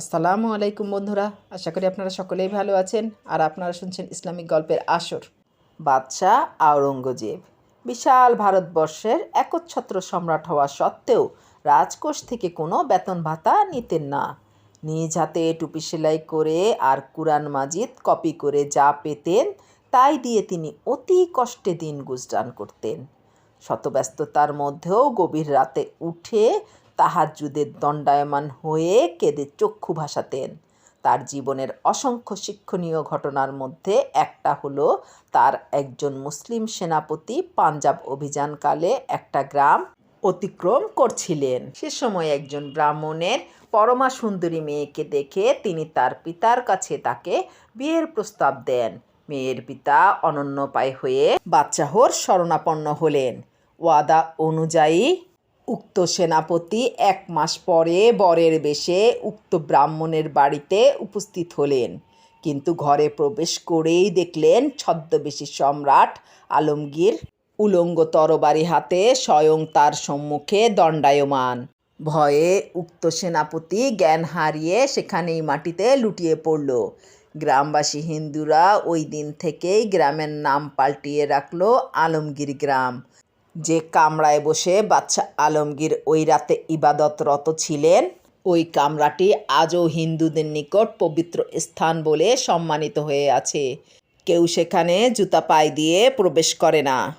আসসালামু আলাইকুম বন্ধুরা, আশা করি আপনারা সকলেই ভালো আছেন আর আপনারা শুনছেন ইসলামিক গল্পের আসর। বাদশাহ আওরঙ্গজেব, বিশাল ভারতবর্ষের একচ্ছত্র সম্রাট হওয়া সত্ত্বেও রাজকোষ থেকে কোনো বেতন ভাতা নিতেন না। নিজ হাতে টুপি সেলাই করে আর কুরআন মাজিদ কপি করে যা পেতেন, তাই দিয়ে তিনি অতি কষ্টে দিন গুজরান করতেন। শতব্যস্ততার মধ্যেও গভীর রাতে উঠে তাহাজ্জুদের দণ্ডায়মান হয়ে কেঁদে চক্ষু ভাসাতেন। তার জীবনের অসংখ্য শিক্ষণীয় ঘটনার মধ্যে একটা হলো তার একজন মুসলিম সেনাপতি পাঞ্জাব অভিযানকালে একটা গ্রাম অতিক্রম করছিলেন। সে সময় একজন ব্রাহ্মণের পরমা সুন্দরী মেয়েকে দেখে তিনি তার পিতার কাছে তাকে বিয়ের প্রস্তাব দেন। মেয়ের পিতা অনন্যপায় হয়ে বাচ্চাহর শরণাপন্ন হলেন। ওয়াদা অনুযায়ী উক্ত সেনাপতি এক মাস পরে বরের বেশে উক্ত ব্রাহ্মণের বাড়িতে উপস্থিত হলেন। কিন্তু ঘরে প্রবেশ করেই দেখলেন ছদ্মবেশী সম্রাট আলমগীর উলঙ্গ তরবারি হাতে স্বয়ং তার সম্মুখে দণ্ডায়মান। ভয়ে উক্ত সেনাপতি জ্ঞান হারিয়ে সেখানেই মাটিতে লুটিয়ে পড়ল। গ্রামবাসী হিন্দুরা ওই দিন থেকেই গ্রামের নাম পাল্টিয়ে রাখল আলমগীর গ্রাম। যে কামরায় বসে বাচ্চা আলমগীর ওই রাতে ইবাদতরত ছিলেন, ওই কামরাটি আজও হিন্দুদের নিকট পবিত্র স্থান বলে সম্মানিত হয়ে আছে। কেউ সেখানে জুতা পায়ে দিয়ে প্রবেশ করে না।